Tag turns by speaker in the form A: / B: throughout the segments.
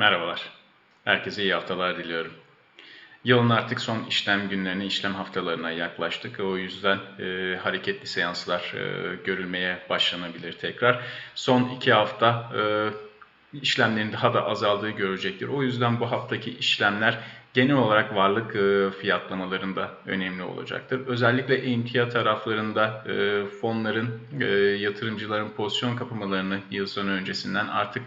A: Merhabalar. Herkese iyi haftalar diliyorum. Yılın artık son işlem günlerine, işlem haftalarına yaklaştık. O yüzden e, hareketli seanslar e, görülmeye başlanabilir tekrar. Son iki hafta e, işlemlerin daha da azaldığı görecektir. O yüzden bu haftaki işlemler genel olarak varlık e, fiyatlamalarında önemli olacaktır. Özellikle emtia taraflarında e, fonların, e, yatırımcıların pozisyon kapamalarını yıl sonu öncesinden artık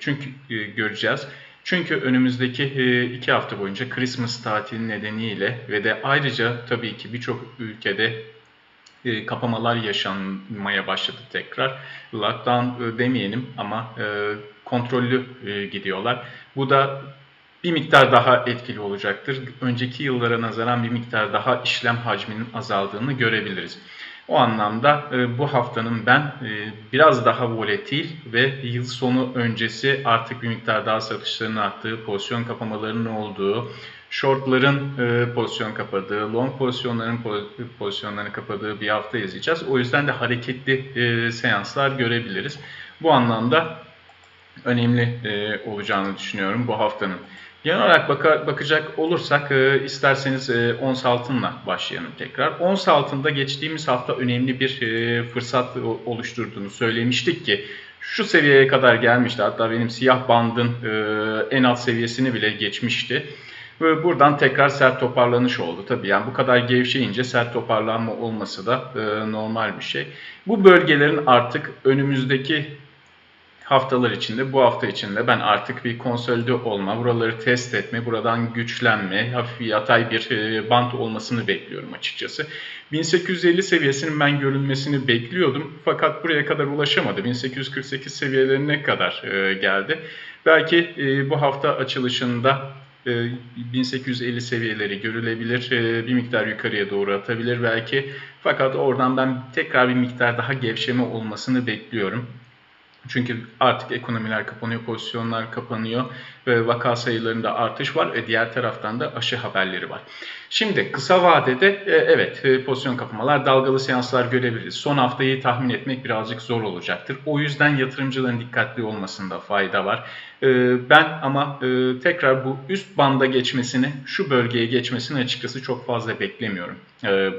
A: çünkü e, göreceğiz. Çünkü önümüzdeki e, iki hafta boyunca Christmas tatili nedeniyle ve de ayrıca tabii ki birçok ülkede e, kapamalar yaşanmaya başladı tekrar. Lockdown demeyelim ama kontrollü gidiyorlar. Bu da bir miktar daha etkili olacaktır. Önceki yıllara nazaran bir miktar daha işlem hacminin azaldığını görebiliriz. O anlamda e, bu haftanın ben e, biraz daha volatil ve yıl sonu öncesi artık bir miktar daha satışların arttığı, pozisyon kapamalarının olduğu, shortların e, pozisyon kapadığı, long pozisyonların po- pozisyonlarını kapadığı bir hafta izleyeceğiz. O yüzden de hareketli seanslar görebiliriz. Bu anlamda önemli olacağını düşünüyorum bu haftanın. Genel olarak baka- bakacak olursak e, isterseniz e, ons altınla başlayalım tekrar. Ons altında geçtiğimiz hafta önemli bir e, fırsat oluşturduğunu söylemiştik ki şu seviyeye kadar gelmişti. Hatta benim siyah bandın e, en alt seviyesini bile geçmişti. Ve buradan tekrar sert toparlanış oldu. Tabii yani bu kadar gevşeyince sert toparlanma olması da e, normal bir şey. Bu bölgelerin artık önümüzdeki haftalar içinde, bu hafta içinde ben artık bir konsolide olma, buraları test etme, buradan güçlenme, hafif yatay bir e, bant olmasını bekliyorum açıkçası. 1850 seviyesinin ben görülmesini bekliyordum fakat buraya kadar ulaşamadı. 1848 seviyelerine kadar e, geldi. Belki e, bu hafta açılışında e, 1850 seviyeleri görülebilir, bir miktar yukarıya doğru atabilir belki. Fakat oradan ben tekrar bir miktar daha gevşeme olmasını bekliyorum. Çünkü artık ekonomiler kapanıyor, pozisyonlar kapanıyor ve vaka sayılarında artış var ve diğer taraftan da aşı haberleri var. Şimdi kısa vadede e, evet e, pozisyon kapamalar, dalgalı seanslar görebiliriz. Son haftayı tahmin etmek birazcık zor olacaktır. O yüzden yatırımcıların dikkatli olmasında fayda var. E, Ben ama tekrar bu üst banda geçmesini, şu bölgeye geçmesini açıkçası çok fazla beklemiyorum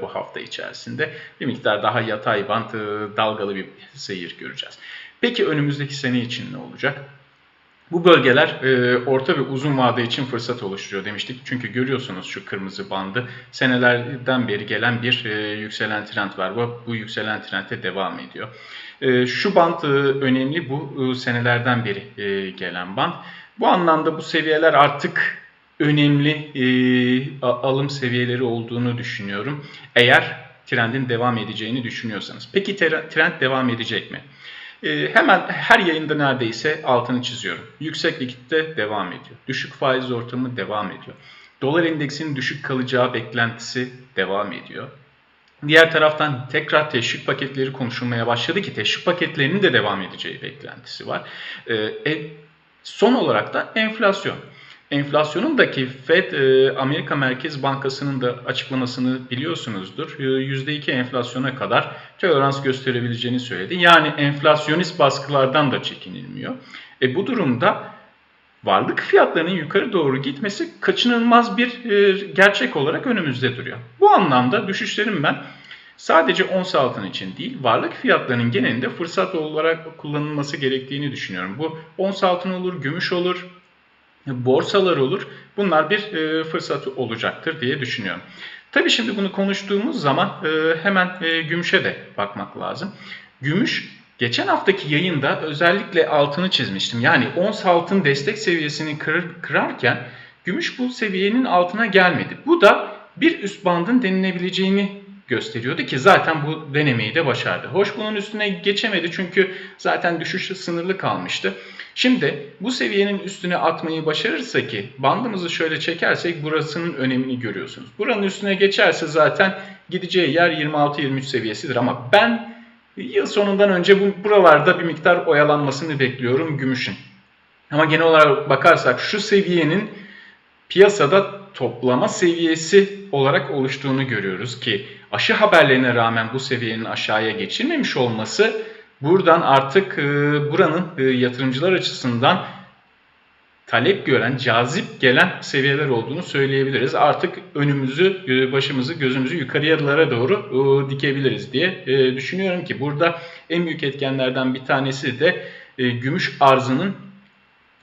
A: bu hafta içerisinde. Bir miktar daha yatay band, e, dalgalı bir seyir göreceğiz. Peki önümüzdeki sene için ne olacak? Bu bölgeler e, orta ve uzun vade için fırsat oluşturuyor demiştik. Çünkü görüyorsunuz şu kırmızı bandı senelerden beri gelen bir e, yükselen trend var. Bu, bu yükselen trendde devam ediyor. E, şu band e, önemli. Bu e, senelerden beri e, gelen band. Bu anlamda bu seviyeler artık önemli e, alım seviyeleri olduğunu düşünüyorum. Eğer trendin devam edeceğini düşünüyorsanız. Peki trend devam edecek mi? Ee, hemen her yayında neredeyse altını çiziyorum. Yüksek likitte devam ediyor. Düşük faiz ortamı devam ediyor. Dolar endeksinin düşük kalacağı beklentisi devam ediyor. Diğer taraftan tekrar teşvik paketleri konuşulmaya başladı ki teşvik paketlerinin de devam edeceği beklentisi var. Ee, e, son olarak da enflasyon. Enflasyonun da ki FED e, Amerika Merkez Bankası'nın da açıklamasını biliyorsunuzdur. E, %2 enflasyona kadar tolerans gösterebileceğini söyledi. Yani enflasyonist baskılardan da çekinilmiyor. E, bu durumda varlık fiyatlarının yukarı doğru gitmesi kaçınılmaz bir e, gerçek olarak önümüzde duruyor. Bu anlamda düşüşlerin ben sadece ons altın için değil, varlık fiyatlarının genelinde fırsat olarak kullanılması gerektiğini düşünüyorum. Bu ons altın olur, gümüş olur, borsalar olur. Bunlar bir e, fırsatı olacaktır diye düşünüyorum. Tabii şimdi bunu konuştuğumuz zaman e, hemen e, gümüşe de bakmak lazım. Gümüş geçen haftaki yayında özellikle altını çizmiştim. Yani ons altın destek seviyesini kırar, kırarken gümüş bu seviyenin altına gelmedi. Bu da bir üst bandın denilebileceğini gösteriyordu ki zaten bu denemeyi de başardı. Hoş bunun üstüne geçemedi çünkü zaten düşüş sınırlı kalmıştı. Şimdi bu seviyenin üstüne atmayı başarırsa ki bandımızı şöyle çekersek burasının önemini görüyorsunuz. Buranın üstüne geçerse zaten gideceği yer 26-23 seviyesidir ama ben yıl sonundan önce bu buralarda bir miktar oyalanmasını bekliyorum gümüşün. Ama genel olarak bakarsak şu seviyenin piyasada toplama seviyesi olarak oluştuğunu görüyoruz ki aşı haberlerine rağmen bu seviyenin aşağıya geçilmemiş olması buradan artık e, buranın e, yatırımcılar açısından talep gören, cazip gelen seviyeler olduğunu söyleyebiliriz. Artık önümüzü, e, başımızı, gözümüzü yukarıyalara doğru dikebiliriz diye düşünüyorum ki burada en büyük etkenlerden bir tanesi de gümüş arzının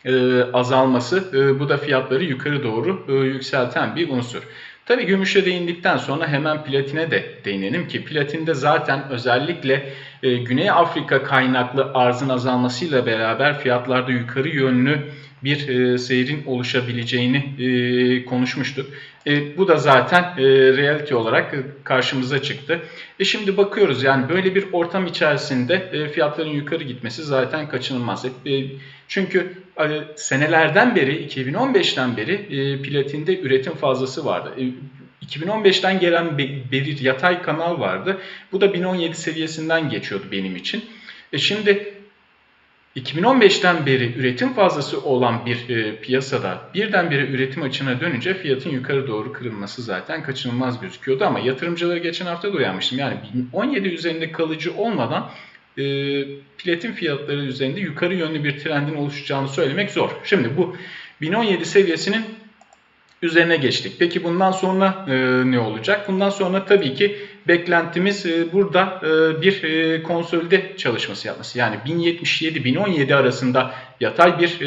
A: e, azalması. E, bu da fiyatları yukarı doğru e, yükselten bir unsur. Tabii gümüşe değindikten sonra hemen platine de değinelim ki platinde zaten özellikle e, Güney Afrika kaynaklı arzın azalmasıyla beraber fiyatlarda yukarı yönlü bir e, seyrin oluşabileceğini e, konuşmuştuk. E, bu da zaten e, reality olarak e, karşımıza çıktı. E şimdi bakıyoruz yani böyle bir ortam içerisinde e, fiyatların yukarı gitmesi zaten kaçınılmaz. E, çünkü e, senelerden beri 2015'ten beri e, platinde üretim fazlası vardı. E, 2015'ten gelen bir yatay kanal vardı. Bu da 1017 seviyesinden geçiyordu benim için. E şimdi 2015'ten beri üretim fazlası olan bir e, piyasada birdenbire üretim açığına dönünce fiyatın yukarı doğru kırılması zaten kaçınılmaz gözüküyordu ama yatırımcıları geçen hafta da uyanmıştım. Yani 17 üzerinde kalıcı olmadan e, platin fiyatları üzerinde yukarı yönlü bir trendin oluşacağını söylemek zor. Şimdi bu 1017 seviyesinin üzerine geçtik. Peki bundan sonra e, ne olacak? Bundan sonra tabii ki beklentimiz e, burada e, bir e, konsolide çalışması yapması. Yani 1077-1017 arasında yatay bir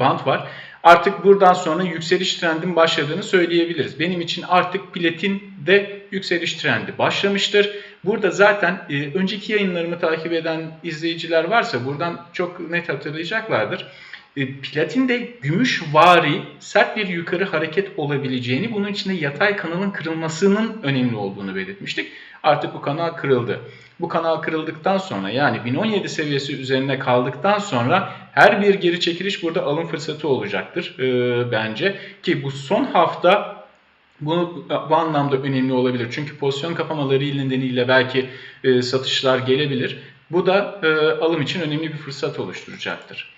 A: band var. Artık buradan sonra yükseliş trendin başladığını söyleyebiliriz. Benim için artık platin de yükseliş trendi başlamıştır. Burada zaten önceki yayınlarımı takip eden izleyiciler varsa buradan çok net hatırlayacaklardır. E, platinde gümüş vari sert bir yukarı hareket olabileceğini, bunun içinde yatay kanalın kırılmasının önemli olduğunu belirtmiştik. Artık bu kanal kırıldı. Bu kanal kırıldıktan sonra yani 1017 seviyesi üzerine kaldıktan sonra her bir geri çekiliş burada alım fırsatı olacaktır e, bence. Ki bu son hafta bu, bu anlamda önemli olabilir. Çünkü pozisyon kapamaları nedeniyle belki e, satışlar gelebilir. Bu da e, alım için önemli bir fırsat oluşturacaktır.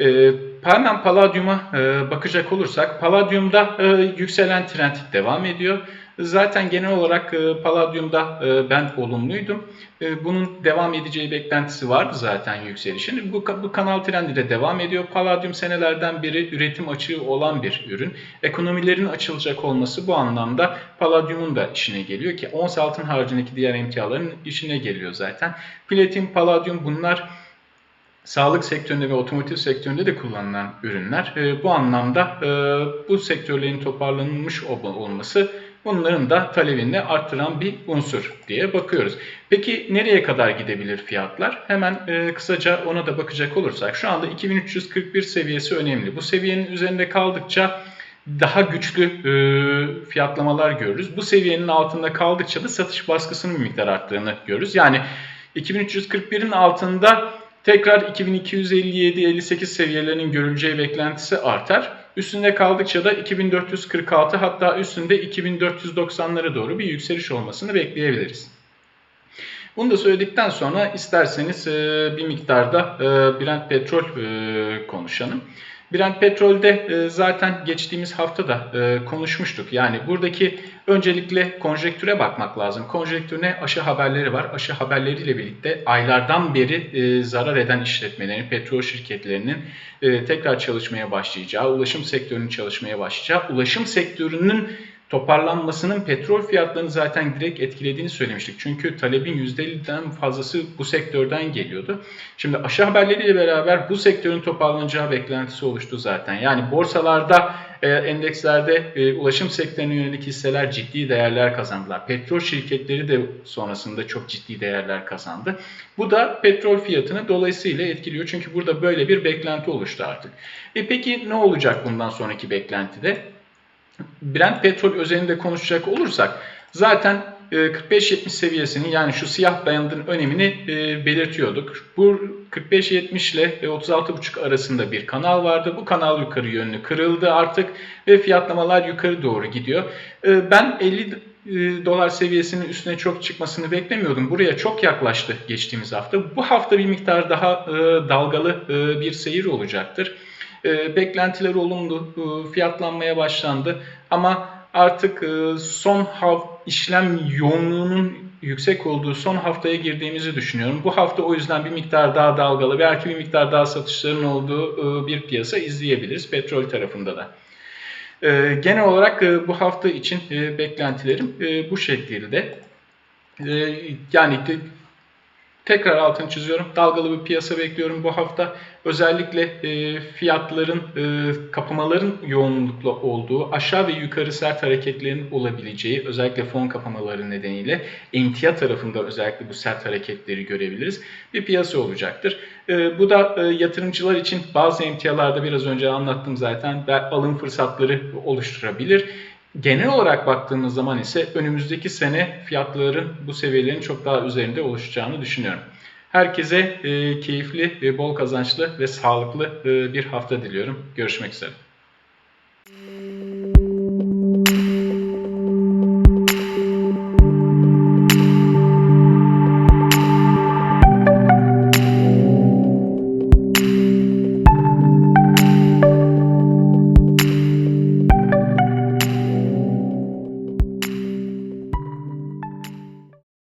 A: E, hemen Palladium'a e, bakacak olursak Palladium'da e, yükselen trend devam ediyor. Zaten genel olarak e, Palladium'da e, ben olumluydum. E, bunun devam edeceği beklentisi vardı zaten yükselişin. Bu, bu kanal trendi de devam ediyor. Palladium senelerden beri üretim açığı olan bir ürün. Ekonomilerin açılacak olması bu anlamda Palladium'un da işine geliyor ki ons altın haricindeki diğer emtiaların işine geliyor zaten. Platin, Palladium bunlar sağlık sektöründe ve otomotiv sektöründe de kullanılan ürünler. E, bu anlamda e, bu sektörlerin toparlanmış olması bunların da talebini arttıran bir unsur diye bakıyoruz. Peki nereye kadar gidebilir fiyatlar? Hemen e, kısaca ona da bakacak olursak şu anda 2341 seviyesi önemli. Bu seviyenin üzerinde kaldıkça daha güçlü e, fiyatlamalar görürüz. Bu seviyenin altında kaldıkça da satış baskısının bir miktar arttığını görürüz. Yani 2341'in altında tekrar 2257-58 seviyelerinin görüleceği beklentisi artar. Üstünde kaldıkça da 2446 hatta üstünde 2490'lara doğru bir yükseliş olmasını bekleyebiliriz. Bunu da söyledikten sonra isterseniz e, bir miktarda e, Brent petrol e, konuşalım. Brent petrolde e, zaten geçtiğimiz hafta da e, konuşmuştuk. Yani buradaki öncelikle konjektüre bakmak lazım. Konjektürüne aşı haberleri var. Aşı haberleriyle birlikte aylardan beri e, zarar eden işletmelerin, petrol şirketlerinin tekrar çalışmaya başlayacağı, ulaşım sektörünün çalışmaya başlayacağı, ulaşım sektörünün toparlanmasının petrol fiyatlarını zaten direkt etkilediğini söylemiştik. Çünkü talebin %50'den fazlası bu sektörden geliyordu. Şimdi aşı haberleriyle beraber bu sektörün toparlanacağı beklentisi oluştu zaten. Yani borsalarda, e, endekslerde e, ulaşım sektörüne yönelik hisseler ciddi değerler kazandılar. Petrol şirketleri de sonrasında çok ciddi değerler kazandı. Bu da petrol fiyatını dolayısıyla etkiliyor. Çünkü burada böyle bir beklenti oluştu artık. E peki ne olacak bundan sonraki beklentide? Brent petrol özelinde konuşacak olursak zaten 45-70 e, seviyesini yani şu siyah bandın önemini e, belirtiyorduk. Bu 45-70 ile 36,5 arasında bir kanal vardı. Bu kanal yukarı yönlü kırıldı artık ve fiyatlamalar yukarı doğru gidiyor. E, ben 50 dolar seviyesinin üstüne çok çıkmasını beklemiyordum. Buraya çok yaklaştı geçtiğimiz hafta. Bu hafta bir miktar daha dalgalı bir seyir olacaktır. E, beklentiler olumlu, e, fiyatlanmaya başlandı ama artık e, son işlem yoğunluğunun yüksek olduğu son haftaya girdiğimizi düşünüyorum. Bu hafta o yüzden bir miktar daha dalgalı, belki bir miktar daha satışların olduğu e, bir piyasa izleyebiliriz petrol tarafında da. E, Genel olarak e, bu hafta için e, beklentilerim bu şekilde. E, Yani tekrar altını çiziyorum. Dalgalı bir piyasa bekliyorum bu hafta. Özellikle e, fiyatların, e, kapamaların yoğunlukla olduğu, aşağı ve yukarı sert hareketlerin olabileceği, özellikle fon kapamaları nedeniyle emtia tarafında özellikle bu sert hareketleri görebiliriz. Bir piyasa olacaktır. E, bu da e, yatırımcılar için bazı emtialarda biraz önce anlattım zaten alım fırsatları oluşturabilir. Genel olarak baktığımız zaman ise önümüzdeki sene fiyatların bu seviyelerin çok daha üzerinde oluşacağını düşünüyorum. Herkese e, keyifli, e, bol kazançlı ve sağlıklı e, bir hafta diliyorum. Görüşmek üzere.